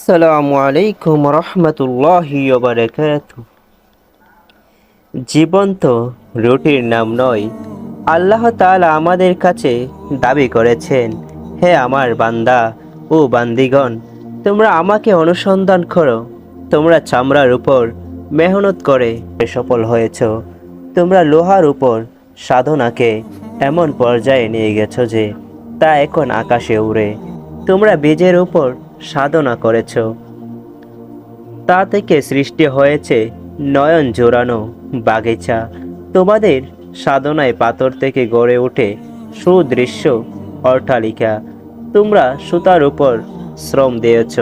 আসসালামু আলাইকুম রহমতুল্লাহি জীবন তো রুটির নাম নয়, আল্লাহ তাআলা আমাদের কাছে দাবি করেছেন, হে আমার বান্দা ও বান্দিগণ, তোমরা আমাকে অনুসন্ধান করো, তোমরা চামড়ার উপর মেহনত করে সফল হয়েছ, তোমরা লোহার উপর সাধনাকে এমন পর্যায়ে নিয়ে গেছো যে তা এখন আকাশে উড়ে, তোমরা বীজের উপর সাধনা করেছ। তা থেকে সৃষ্টি হয়েছে নয়ন জোরানো বাগিচা। তোমাদের সাধনায় পাথর থেকে গড়ে ওঠে সুদৃশ্য অট্টালিকা। তোমরা সুতার উপর শ্রম দিয়েছ।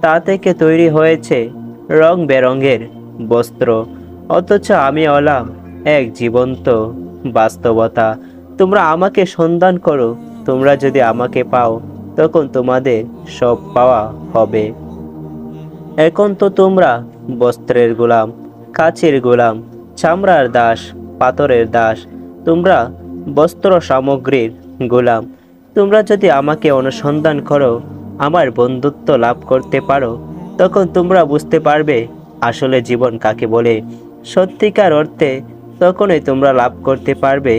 তা থেকে তৈরি হয়েছে রং বেরঙের বস্ত্র। অথচ আমি হলাম এক জীবন্ত বাস্তবতা। তোমরা আমাকে সন্ধান করো। তোমরা যদি আমাকে পাও তখন তোমাদের সব পাওয়া হবে। এখন তো তোমরা বস্ত্রের গোলাম, কাচের গোলাম, চামড়ার দাস, পাথরের দাস, তোমরা বস্ত্র সামগ্রীর গোলাম। তোমরা যদি আমাকে অনুসন্ধান করো, আমার বন্ধুত্ব লাভ করতে পারো, তখন তোমরা বুঝতে পারবে আসলে জীবন কাকে বলে। সত্যিকার অর্থে তখনই তোমরা লাভ করতে পারবে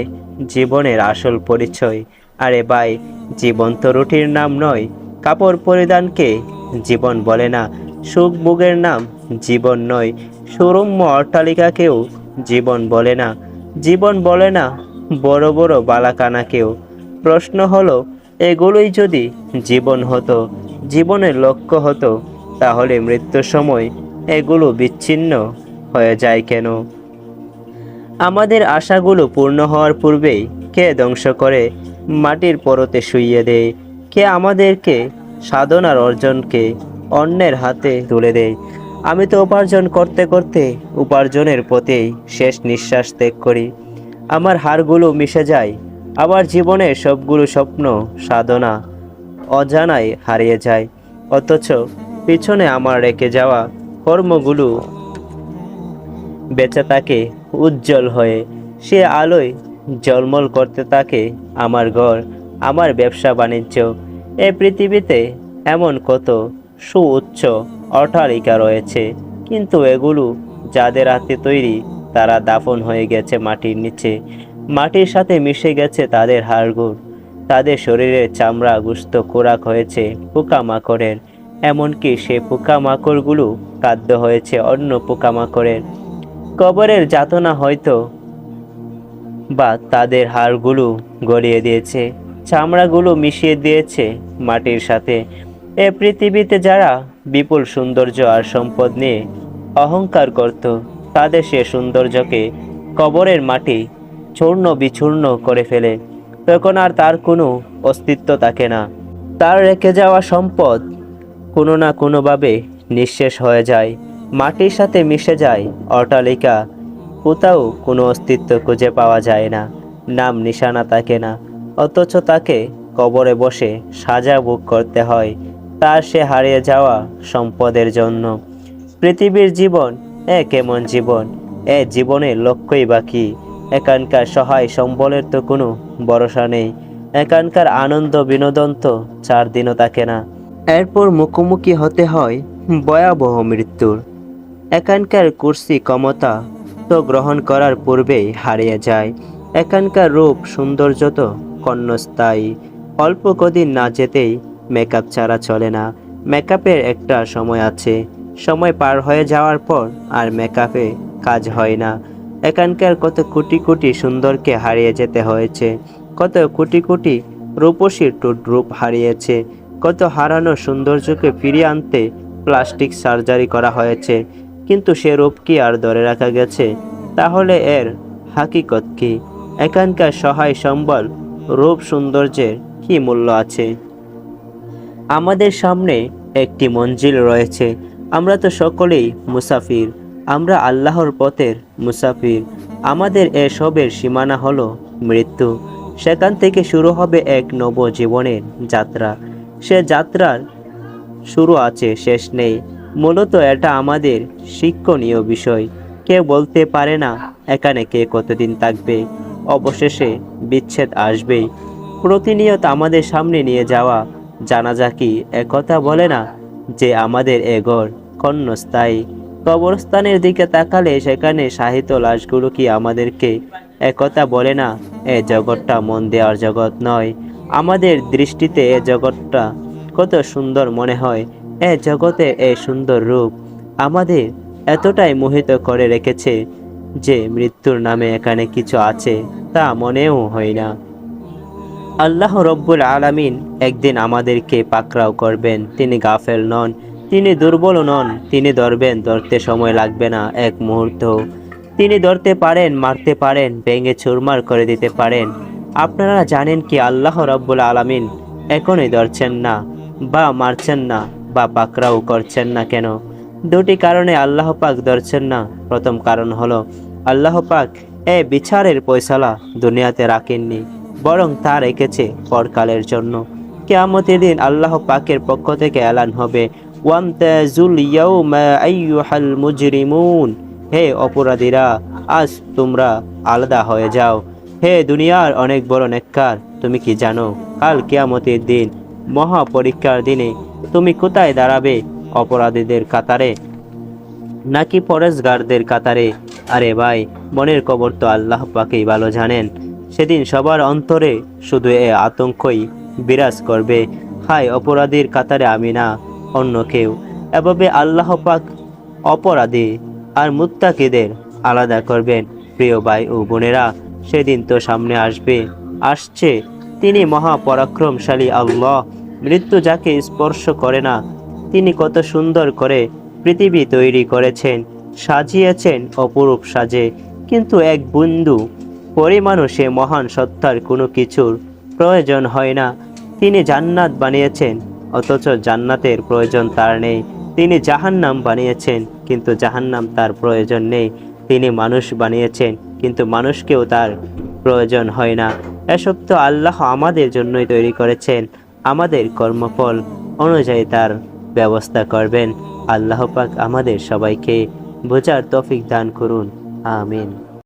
জীবনের আসল পরিচয়। আরে ভাই, জীবন তো রুটির নাম নয়। কাপড় পরিধানকে জীবন বলে না। সুখ ভোগের নাম জীবন নয়। সুরম্য অট্টালিকাকেও জীবন বলে না। জীবন বলে না বড় বড় বালাকানাকেও। প্রশ্ন হলো, এগুলোই যদি জীবন হতো জীবনের লক্ষ্য হতো, তাহলে মৃত্যুর সময় এগুলো বিচ্ছিন্ন হয়ে যায় কেন? আমাদের আশাগুলো পূর্ণ হওয়ার পূর্বেই কে ধ্বংস করে? মাটির পরতে শুইয়ে দেয় কে আমাদেরকে সাধনার অর্জনকে অন্যের হাতে তুলে দেয়। আমি তো উপার্জন করতে করতে উপার্জনের পথেই শেষ নিঃশ্বাস ত্যাগ করি। আমার হাড়গুলো মিশে যায়, আবার জীবনের সবগুলো স্বপ্ন সাধনা অজানায় হারিয়ে যায়। অথচ পিছনে আমার রেখে যাওয়া কর্মগুলো বেঁচে থাকে উজ্জ্বল হয়ে সে আলোয় জলমল করতে থাকে আমার ঘর, আমার ব্যবসা বাণিজ্য। এই পৃথিবীতে এমন কত সুউচ্চ অট্টালিকা রয়েছে, কিন্তু এগুলো যাদের হাতে তৈরি, তারা দাফন হয়ে গেছে মাটির নিচে। মাটির সাথে মিশে গেছে তাদের হাড়গুড়। তাদের শরীরের চামড়া গুস্ত খোরাক হয়েছে পোকামাকড়ের। এমনকি সে পোকামাকড়গুলো খাদ্য হয়েছে অন্য পোকামাকড়ের। কবরের যাতনা হয়তো বা তাদের হাড়গুলো গড়িয়ে দিয়েছে, চামড়াগুলো মিশিয়ে দিয়েছে মাটির সাথে। এ পৃথিবীতে যারা বিপুল সৌন্দর্য আর সম্পদ নিয়ে অহংকার করত, তাদের সে সৌন্দর্যকে কবরের মাটি চূর্ণ বিচূর্ণ করে ফেলে। তখন আর তার কোনো অস্তিত্ব থাকে না। তার রেখে যাওয়া সম্পদ কোনো না কোনোভাবে নিঃশেষ হয়ে যায়। মাটির সাথে মিশে যায় অট্টালিকা কোথাও কোনো অস্তিত্ব খুঁজে পাওয়া যায় না। নাম নিশানা থাকে না। অথচ তাকে কবরে বসে সাজা বুক করতে হয়। তার সে হারিয়ে যাওয়া সম্পদের জন্য। পৃথিবীর জীবন এ কেমন জীবন? এ জীবনের লক্ষ্যই বাকি এখানকার সহায় সম্বলের তো কোনো ভরসা নেই। এখানকার আনন্দ বিনোদন তো চার দিনও থাকে না। এরপর মুখোমুখি হতে হয় ভয়াবহ মৃত্যুর। এখানকার কুর্সি ক্ষমতা গ্রহণ করার পূর্বেই হারিয়ে যায়। এখানকার রূপ সৌন্দর্য তো কর্ণস্থায়ী অল্প কদিন না যেতেই মেকআপ ছাড়া চলে না। মেকআপের একটা সময় আছে। সময় পার হয়ে যাওয়ার পর আর মেকআপে কাজ হয় না। এখানকার কত কোটি কোটি সুন্দরকে হারিয়ে যেতে হয়েছে। কত কোটি কোটি রূপসীর টুট রূপ হারিয়েছে। কত হারানো সৌন্দর্যকে ফিরিয়ে আনতে প্লাস্টিক সার্জারি করা হয়েছে। কিন্তু সে রূপ কি আর ধরে রাখা গেছে? তাহলে এর হাকিকত কি? এখানকার সহায় সম্বল, রূপ সৌন্দর্যের কি মূল্য আছে? আমাদের সামনে একটি মঞ্জিল রয়েছে। আমরা তো সকলেই মুসাফির। আমরা আল্লাহর পথের মুসাফির। আমাদের এসবের সীমানা হলো মৃত্যু। সেখান থেকে শুরু হবে এক নব জীবনের যাত্রা। সে যাত্রার শুরু আছে, শেষ নেই। মূলত এটা আমাদের শিক্ষণীয় বিষয়। কেউ বলতে পারে না এখানে কে কতদিন থাকবে। অবশেষে বিচ্ছেদ আসবেই। প্রতিনিয়ত আমাদের সামনে নিয়ে যাওয়া জানাজা কি একথা বলে না যে আমাদের এ ঘর ক্ষণস্থায়ী? কবরস্থানের দিকে তাকালে সেখানে সাহিত্য লাশগুলো কি আমাদেরকে একথা বলে না এ জগৎটা মন দেওয়ার জগৎ নয়? আমাদের দৃষ্টিতে এ জগৎটা কত সুন্দর মনে হয়। এ জগতে এ সুন্দর রূপ আমাদের এতটাই মোহিত করে রেখেছে যে মৃত্যুর নামে এখানে কিছু আছে তা মনেও হয় না। আল্লাহ রব্বুল আলামিন একদিন আমাদেরকে পাকড়াও করবেন, তিনি গাফেল নন, তিনি দুর্বল নন, তিনি ধরবেন, ধরতে সময় লাগবে না এক মুহূর্ত। তিনি ধরতে পারেন, মারতে পারেন, ভেঙে চুরমার করে দিতে পারেন। আপনারা জানেন কি আল্লাহ রব্বুল আলামিন এখনই ধরছেন না বা মারছেন না। বা পাকড়াও করছেন না কেন? দুটি কারণে আল্লাহ পাক ধরছেন না। প্রথম কারণ হলো, আল্লাহ পাক এ বিচারের পয়সালা দুনিয়াতে রাখেননি, বরং তা রেখেছে পরকালের জন্য। কেয়ামতের দিন আল্লাহ পাকের পক্ষ থেকে এলান হবে মুজরিমুন হে অপরাধীরা, আজ তোমরা আলাদা হয়ে যাও। হে দুনিয়ার অনেক বড় নেককার, তুমি কি জানো? কাল কেয়ামতের দিন মহাপরীক্ষার দিনে তুমি কোথায় দাঁড়াবে অপরাধীদের কাতারে? নাকি পরেশগারদের কাতারে? আরে ভাই, মনের কবর তো আল্লাহ পাকেই ভালো জানেন। সেদিন সবার অন্তরে শুধু এ আতঙ্কই বিরাজ করবে। হায় অপরাধীর কাতারে আমি না, অন্য কেউ। এভাবে আল্লাহ পাক অপরাধী আর মুত্তাকিদের আলাদা করবেন। প্রিয় ভাই ও বোনেরা, সেদিন তো সামনে আসবে। আসছে। তিনি মহাপরাক্রমশালী আল্লাহ। মৃত্যু যাকে স্পর্শ করে না, তিনি কত সুন্দর করে পৃথিবী তৈরি করেছেন, সাজিয়েছেন অপরূপ সাজে। কিন্তু এক বিন্দু পরিমাণও সে মহান সত্তার কোনো কিছুর প্রয়োজন হয় না। তিনি জান্নাত বানিয়েছেন, অথচ জান্নাতের প্রয়োজন তার নেই। তিনি জাহান্নাম বানিয়েছেন, কিন্তু জাহান্নাম তার প্রয়োজন নেই। তিনি মানুষ বানিয়েছেন, কিন্তু মানুষকেও তার প্রয়োজন হয় না। এসব তো আল্লাহ আমাদের জন্যই তৈরি করেছেন। আমাদের কর্মফল অনুযায়ী তার ব্যবস্থা করবেন। আল্লাহ পাক আমাদের সবাইকে বোঝার তফিক দান করুন। আমিন।